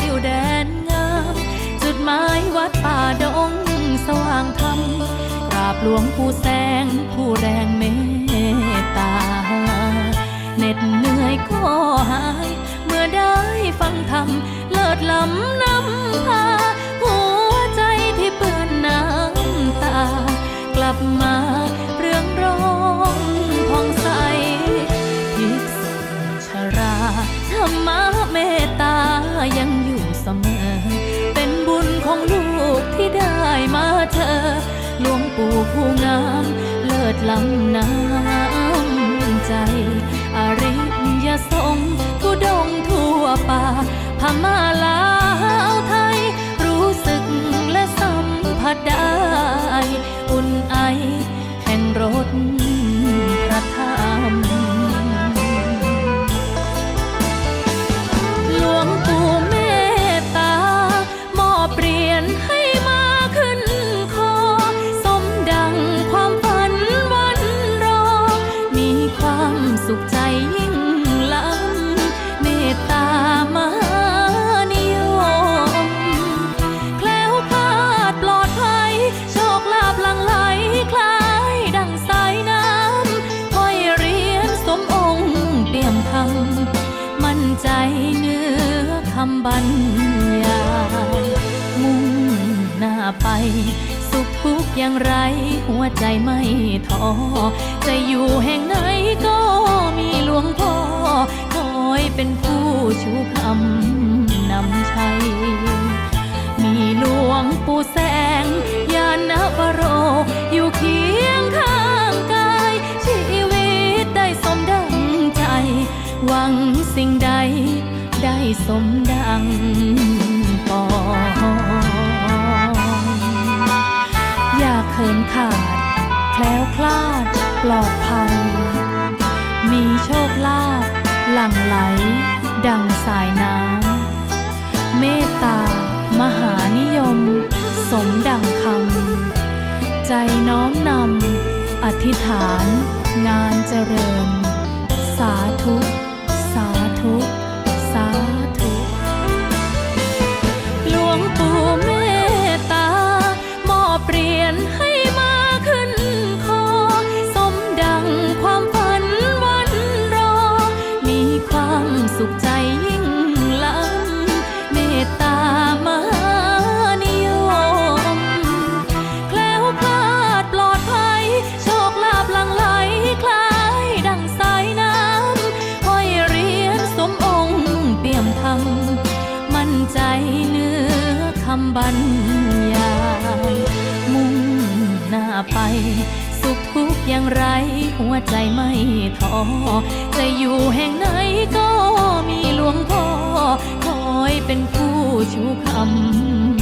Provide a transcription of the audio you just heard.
ติวแดนงาม จุดหมายวัดป่าดงสว่างธรรมกราบหลวงปู่แสงผู้แรงเมตตาเหน็ดเหนื่อยก็หาย เมื่อได้ฟังธรรมเลิศล้ำนำพาหัวใจที่เปื้อนน้ำตา กลับมาเรื่องร้องผ่องใสภิกษุชราธรรมะเมตตายังอยู่ เสมอ เป็นบุญของลูกที่ได้มาเจอหลวงปู่ผู้งาม เลิศล้ำน้ำใจ อริยสงฆ์ทุดงทั่วป่าพม่าลา ใจเนื้อคำบรรยายมุ่งหน้าไป สุขทุกอย่างไร หัวใจไม่ท้อจะอยู่แห่งไหนก็มีหลวงพ่อคอยเป็นผู้ชูคำนำชัยมีหลวงปู่แส หวังสิ่งใดได้สมดังปองอยากเขินขาด แคล้วคลาดปลอดภัย มีโชคลาภหลั่งไหล ดังสายน้ำเมตตามหานิยม สมดังคำ ใจน้อมนำอธิษฐานงานเจริญ สาธุำบรรยายมุ่งหน้าไป สุขทุกอย่างไร หัวใจไม่ท้อจะอยู่แห่งไหนก็มีหลวงพ่อคอยเป็นผู้ชูคำ